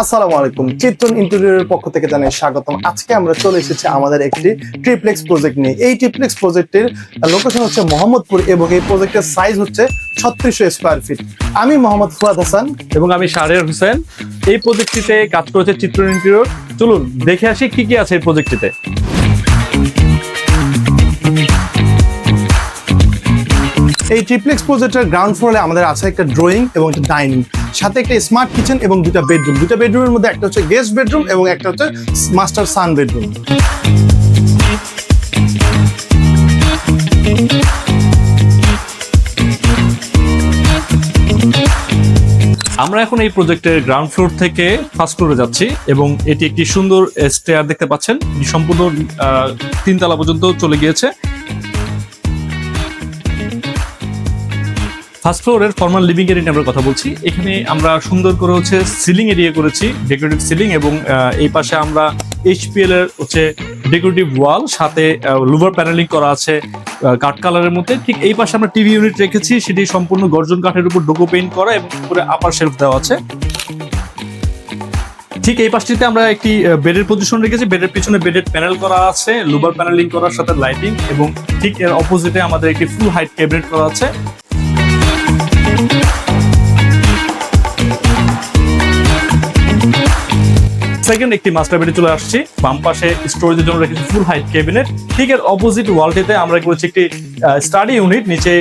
আসসালামু আলাইকুম। চিত্রন ইন্টেরিয়রের পক্ষ থেকে জানাই স্বাগতম। আজকে আমরা চলে এসেছি আমাদের একটি ট্রিপ্লেক্স প্রজেক্ট নিয়ে। এই ট্রিপ্লেক্স প্রজেক্টের লোকেশন হচ্ছে মোহাম্মদপুর এবং এই প্রজেক্টের সাইজ হচ্ছে ছত্রিশশো স্কোয়ার ফিট আমি মোহাম্মদ ফুয়াদ হাসান। এবং আমি শাহরিয়ার হোসেন। এই প্রজেক্টটিতে কাজ করেছে চিত্র ইন্টেরিয়র। চলুন, দেখে আসি কি কি আছে এই প্রজেক্টটিতে। এই ট্রিপ্লেক্স প্রজেক্টের গ্রাউন্ড ফ্লোরে আমাদের আছে একটা ড্রয়িং এবং একটা ডাইনিং সাথে একটা স্মার্ট কিচেন এবং দুটা বেডরুম দুটা বেডরুমের মধ্যে একটা হচ্ছে গেস্ট বেডরুম এবং একটা হচ্ছে মাস্টার সান বেডরুম আমরা এখন এই প্রজেক্টের গ্রাউন্ড ফ্লোর থেকে ফার্স্ট ফ্লোরে যাচ্ছি এবং এটি একটি সুন্দর স্টেয়ার দেখতে পাচ্ছেন। সম্পূর্ণ তিনতলা পর্যন্ত চলে গিয়েছে। ফার্স্ট ফ্লোরের ফর্মাল লিভিং এরিয়া আমরা কথা বলছি। এখানে আমরা সুন্দর করে হচ্ছে সিলিং এরিয়া করেছি ডেকোরেটিভ সিলিং এবং এই পাশে আমরা এইচপিএল এর হচ্ছে ডেকোরেটিভ ওয়াল সাথে লুভার প্যানেলিং করা আছে কাঠ কালারের মধ্যে। ঠিক এই পাশে আমরা টিভি ইউনিট রেখেছি, সেটি সম্পূর্ণ গর্জন কাঠের উপর ডোকো পেইন্ট করা এবং উপরে আপার শেলফ দেওয়া আছে। ঠিক এই পাশটিতে আমরা একটি বেডের পজিশন রেখেছি। বেডের পিছনে বেডের প্যানেল করা আছে লুবার প্যানেলিং করার সাথে লাইটিং এবং ঠিক এর অপোজিটে আমাদের একটি ফুল হাইট ক্যাবিনেট করা আছে। সেকেন্ড একটি মাস্টার বেডে চলে আসছি। বাম পাশে স্টোরেজের জন্য রেখেছি ফুল হাইট ক্যাবিনেট ঠিক এর অপোজিট ওয়ালটিতে আমরা করেছি একটি স্টাডি ইউনিট নিচে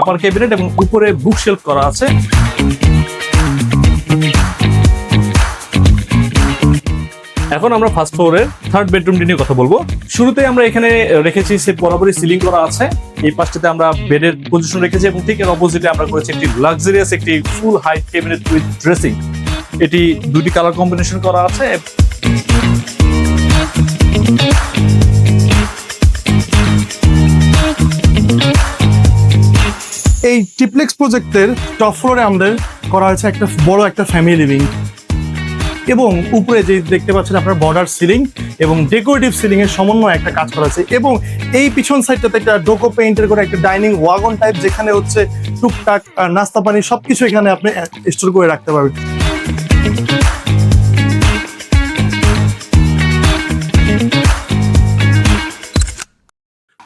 আপার ক্যাবিনেট এবং উপরে বুক শেলফ করা আছে। এখন আমরা ফার্স্ট ফ্লোরের থার্ড বেডরুমটি নিয়ে কথা বলব। শুরুতে আমরা এখানে রেখেছি সে বরাবরই সিলিং করা আছে। এই পাশটাতে আমরা বেডের পজিশন রেখেছি এবং ঠিক এর অপোজিটে আমরা করেছি একটি লাক্সারিয়াস একটি full height cabinet with dressing এটি দুটি কালার কম্বিনেশন করা আছে। এই ট্রিপ্লেক্স প্রজেক্টের টপ ফ্লোরে আমাদের করা হয়েছে একটা বড় একটা ফ্যামিলি লিভিং এবং উপরে যে দেখতে পাচ্ছেন আপনার বর্ডার সিলিং এবং ডেকোরেটিভ সিলিং এর সমন্বয়ে একটা কাজ করা আছে এবং এই পিছন সাইডটাতে একটা ডোকো পেইন্টের করে একটা ডাইনিং ওয়াগন টাইপ যেখানে হচ্ছে টুকটাক নাস্তা পানি সবকিছু এখানে আপনি স্টোর করে রাখতে পারবেন।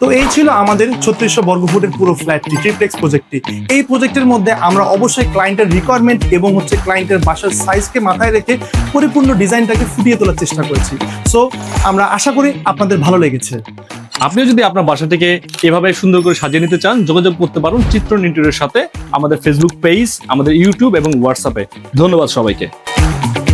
তো এই ছিল আমাদের ছত্রিশশো বর্গফুটের পুরো ফ্ল্যাটটি ট্রিপ্লেক্স প্রজেক্টটি এই প্রজেক্টের মধ্যে আমরা অবশ্যই ক্লায়েন্টের রিকোয়ারমেন্ট এবং হচ্ছে ক্লায়েন্টের বাসার সাইজকে মাথায় রেখে পরিপূর্ণ ডিজাইনটাকে ফুটিয়ে তোলার চেষ্টা করেছি। সো আমরা আশা করি আপনাদের ভালো লেগেছে। আপনিও যদি আপনার বাসাটিকে এভাবে সুন্দর করে সাজিয়ে নিতে চান, যোগাযোগ করতে পারুন চিত্র ইন্টারের সাথে আমাদের ফেসবুক পেজ আমাদের ইউটিউব এবং হোয়াটসঅ্যাপে ধন্যবাদ সবাইকে। Thank you.